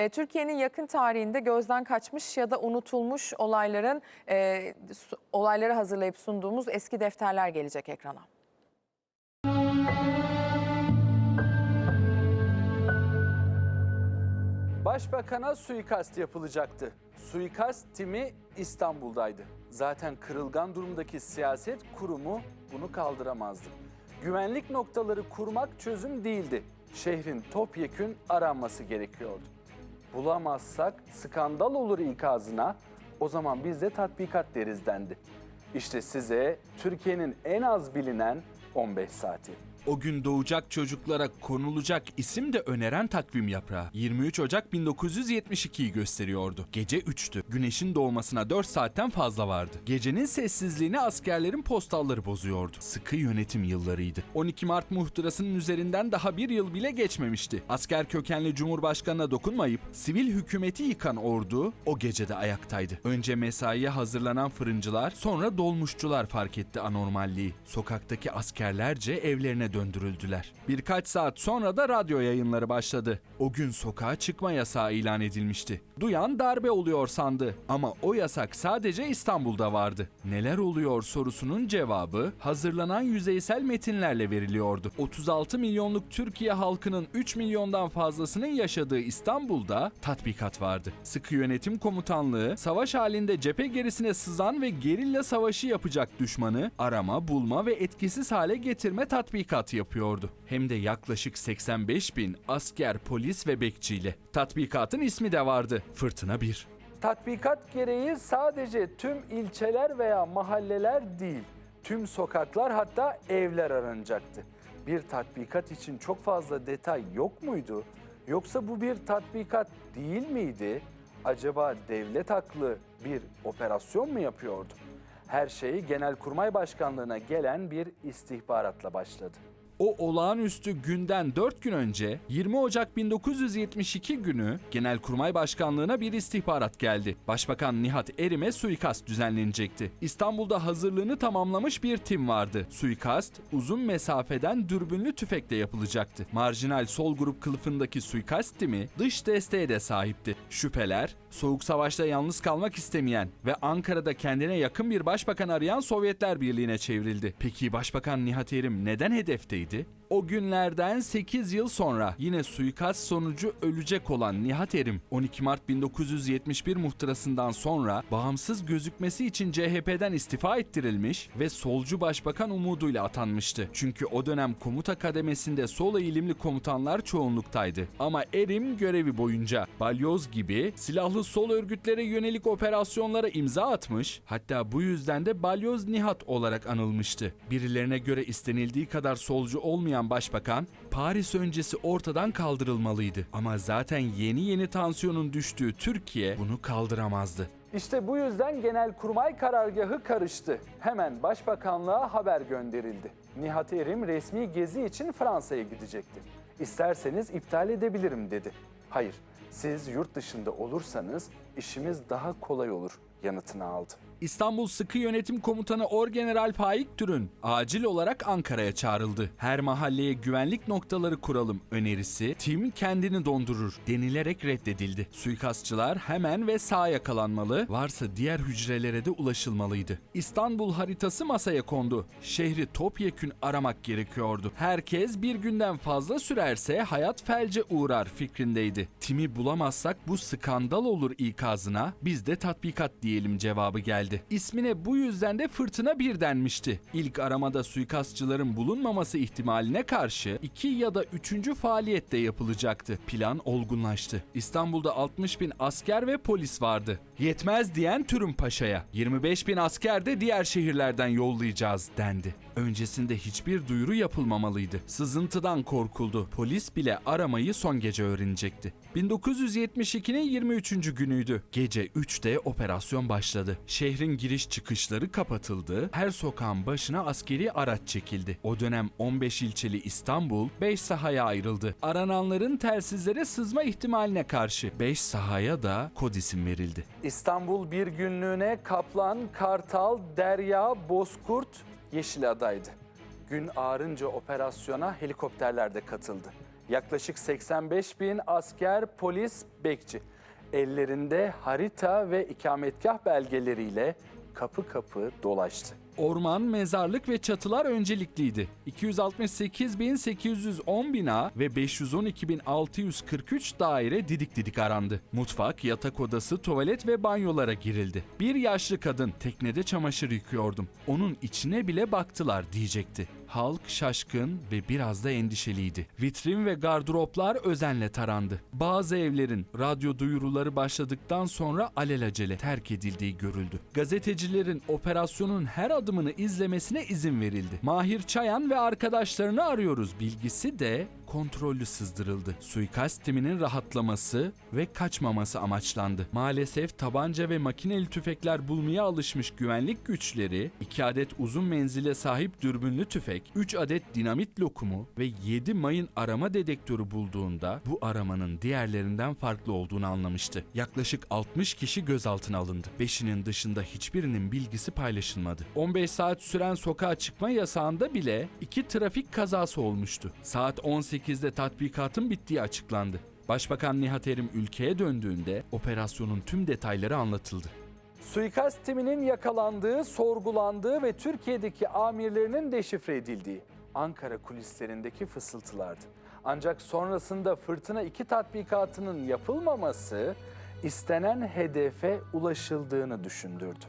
E, Türkiye'nin yakın tarihinde gözden kaçmış ya da unutulmuş olayların e, olayları hazırlayıp sunduğumuz eski defterler gelecek ekrana. Başbakan'a suikast yapılacaktı. Suikast timi İstanbul'daydı. Zaten kırılgan durumdaki siyaset kurumu bunu kaldıramazdı. Güvenlik noktaları kurmak çözüm değildi. Şehrin topyekün aranması gerekiyordu. Bulamazsak skandal olur ikazına, o zaman biz de tatbikat deriz dendi. İşte size Türkiye'nin en az bilinen 15 saati. O gün doğacak çocuklara konulacak isim de öneren takvim yaprağı. 23 Ocak 1972'yi gösteriyordu. Gece 3'tü. Güneşin doğmasına 4 saatten fazla vardı. Gecenin sessizliğini askerlerin postalları bozuyordu. Sıkı yönetim yıllarıydı. 12 Mart muhtırasının üzerinden daha bir yıl bile geçmemişti. Asker kökenli Cumhurbaşkanına dokunmayıp sivil hükümeti yıkan ordu o gecede ayaktaydı. Önce mesaiye hazırlanan fırıncılar sonra dolmuşçular fark etti anormalliği. Sokaktaki askerlerce evlerine döndürüldüler. Birkaç saat sonra da radyo yayınları başladı. O gün sokağa çıkma yasağı ilan edilmişti. Duyan darbe oluyor sandı ama o yasak sadece İstanbul'da vardı. Neler oluyor sorusunun cevabı hazırlanan yüzeysel metinlerle veriliyordu. 36 milyonluk Türkiye halkının 3 milyondan fazlasının yaşadığı İstanbul'da tatbikat vardı. Sıkı yönetim komutanlığı savaş halinde cephe gerisine sızan ve gerilla savaşı yapacak düşmanı arama, bulma ve etkisiz hale getirme tatbikat yapıyordu. Hem de yaklaşık 85 bin asker, polis ve bekçiyle. Tatbikatın ismi de vardı. Fırtına 1. Tatbikat gereği sadece tüm ilçeler veya mahalleler değil, tüm sokaklar hatta evler aranacaktı. Bir tatbikat için çok fazla detay yok muydu? Yoksa bu bir tatbikat değil miydi? Acaba devlet aklı bir operasyon mu yapıyordu? Her şey Genelkurmay Başkanlığı'na gelen bir istihbaratla başladı. O olağanüstü günden 4 gün önce 20 Ocak 1972 günü Genelkurmay Başkanlığı'na bir istihbarat geldi. Başbakan Nihat Erim'e suikast düzenlenecekti. İstanbul'da hazırlığını tamamlamış bir tim vardı. Suikast uzun mesafeden dürbünlü tüfekle yapılacaktı. Marjinal sol grup kılıfındaki suikast timi dış desteğe de sahipti. Şüpheler Soğuk Savaş'ta yalnız kalmak istemeyen ve Ankara'da kendine yakın bir başbakan arayan Sovyetler Birliği'ne çevrildi. Peki Başbakan Nihat Erim neden hedefteydi? dedi o günlerden 8 yıl sonra yine suikast sonucu ölecek olan Nihat Erim 12 Mart 1971 muhtırasından sonra bağımsız gözükmesi için CHP'den istifa ettirilmiş ve solcu başbakan umuduyla atanmıştı. Çünkü o dönem komuta kademesinde sol eğilimli komutanlar çoğunluktaydı. Ama Erim görevi boyunca balyoz gibi silahlı sol örgütlere yönelik operasyonlara imza atmış, hatta bu yüzden de balyoz Nihat olarak anılmıştı. Birilerine göre istenildiği kadar solcu olmayan başbakan, Paris öncesi ortadan kaldırılmalıydı. Ama zaten yeni yeni tansiyonun düştüğü Türkiye bunu kaldıramazdı. İşte bu yüzden Genelkurmay karargahı karıştı. Hemen Başbakanlığa haber gönderildi. Nihat Erim resmi gezi için Fransa'ya gidecekti. İsterseniz iptal edebilirim dedi. Hayır, siz yurt dışında olursanız işimiz daha kolay olur yanıtını aldı. İstanbul Sıkı Yönetim Komutanı Orgeneral Faik Türün acil olarak Ankara'ya çağrıldı. Her mahalleye güvenlik noktaları kuralım önerisi tim kendini dondurur denilerek reddedildi. Suikastçılar hemen ve sağ yakalanmalı, varsa diğer hücrelere de ulaşılmalıydı. İstanbul haritası masaya kondu. Şehri topyekün aramak gerekiyordu. Herkes bir günden fazla sürerse hayat felce uğrar fikrindeydi. Timi bulamazsak bu skandal olur ikazına biz de tatbikat diyelim cevabı geldi. İsmine bu yüzden de Fırtına 1 denmişti. İlk aramada suikastçıların bulunmaması ihtimaline karşı iki ya da üçüncü faaliyet de yapılacaktı. Plan olgunlaştı. İstanbul'da 60 bin asker ve polis vardı. Yetmez diyen Türüm Paşa'ya 25 bin asker de diğer şehirlerden yollayacağız dendi. Öncesinde hiçbir duyuru yapılmamalıydı. Sızıntıdan korkuldu. Polis bile aramayı son gece öğrenecekti. 1972'nin 23. günüydü. Gece 3'te operasyon başladı. Şehrin giriş çıkışları kapatıldı. Her sokağın başına askeri araç çekildi. O dönem 15 ilçeli İstanbul 5 sahaya ayrıldı. Arananların telsizlere sızma ihtimaline karşı 5 sahaya da kod isim verildi. İstanbul bir günlüğüne Kaplan, Kartal, Derya, Bozkurt, Yeşilada'ydı. Gün ağarınca operasyona helikopterler de katıldı. Yaklaşık 85 bin asker, polis, bekçi. Ellerinde harita ve ikametgah belgeleriyle kapı kapı dolaştı. Orman, mezarlık ve çatılar öncelikliydi. 268.810 bina ve 512.643 daire didik didik arandı. Mutfak, yatak odası, tuvalet ve banyolara girildi. Bir yaşlı kadın teknede çamaşır yıkıyordum. Onun içine bile baktılar diyecekti. Halk şaşkın ve biraz da endişeliydi. Vitrin ve gardıroplar özenle tarandı. Bazı evlerin radyo duyuruları başladıktan sonra alelacele terk edildiği görüldü. Gazetecilerin operasyonun her adımını izlemesine izin verildi. Mahir Çayan ve arkadaşlarını arıyoruz bilgisi de kontrollü sızdırıldı. Suikast timinin rahatlaması ve kaçmaması amaçlandı. Maalesef tabanca ve makineli tüfekler bulmaya alışmış güvenlik güçleri 2 adet uzun menzile sahip dürbünlü tüfek, 3 adet dinamit lokumu ve 7 mayın arama dedektörü bulduğunda bu aramanın diğerlerinden farklı olduğunu anlamıştı. Yaklaşık 60 kişi gözaltına alındı. 5'inin dışında hiçbirinin bilgisi paylaşılmadı. 15 saat süren sokağa çıkma yasağında bile iki trafik kazası olmuştu. Saat 18'de tatbikatın bittiği açıklandı. Başbakan Nihat Erim ülkeye döndüğünde operasyonun tüm detayları anlatıldı. Suikast timinin yakalandığı, sorgulandığı ve Türkiye'deki amirlerinin deşifre edildiği Ankara kulislerindeki fısıltılardı. Ancak sonrasında Fırtına 2 tatbikatının yapılmaması istenen hedefe ulaşıldığını düşündürdü.